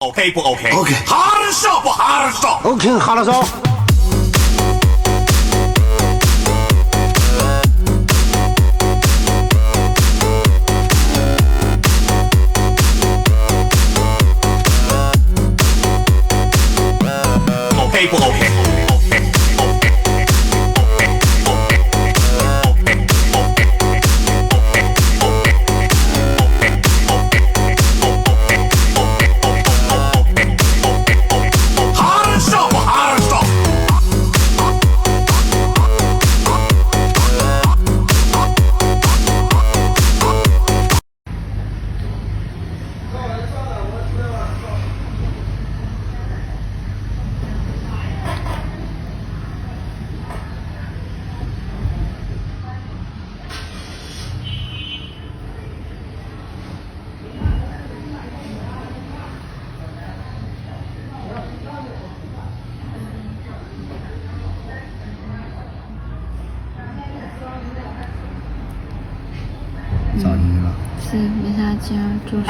OK 不 OK？OK。Hard shot 不 Hard shot？OK Hard shot。OK 不 OK？咋的了？是没啥劲儿，就是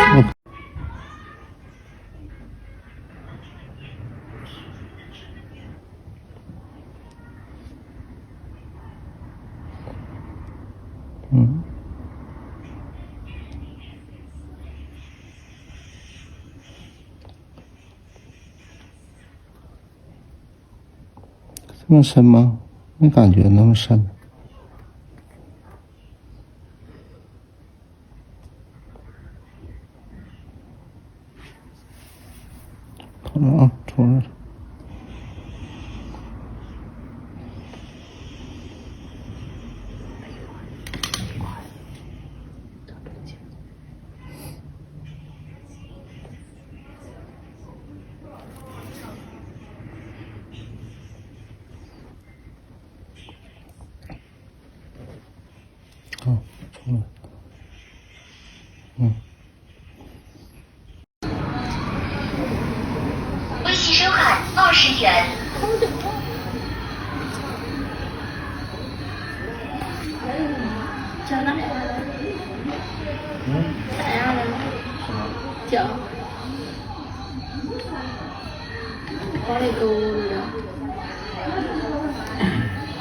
嗯。这么深吗？没感觉那么深。好了啊，出来了。好，出来。嗯。微信收十元。脚呢？咋样了？脚往里勾了，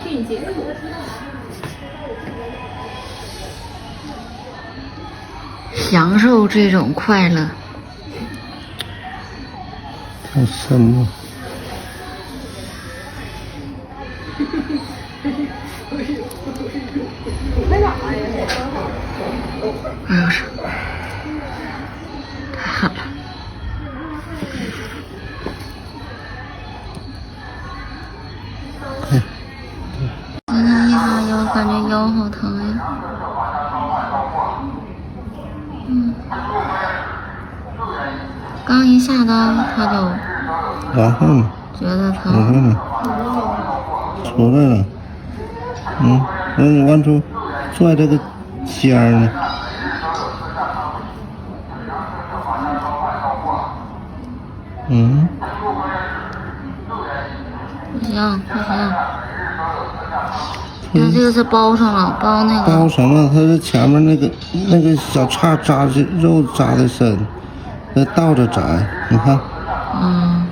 俊杰。享受这种快乐。太深了。哎呦！太狠了！今天一下腰，感觉腰好疼呀。嗯，刚一下刀，他就然后？觉得疼。呢？出来了。嗯，那你往出拽这个尖儿呢？嗯，不行不行，他这个是包上了，包那个包个什么？它是前面那个那个小叉扎的肉扎的深，那倒着扎，你看嗯，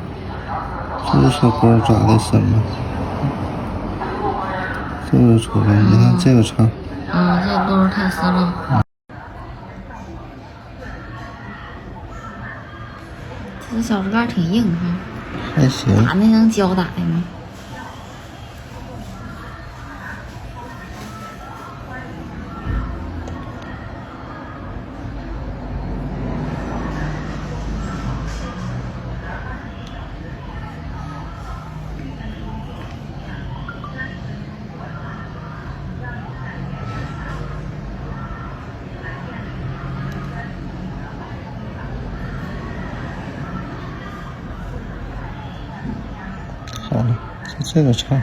这个小沟扎的深吗？这个出来，你看这个叉，啊，这个沟太丝了。这小竹竿挺硬哈，还行。打那能胶打的吗？好了，就这个叉。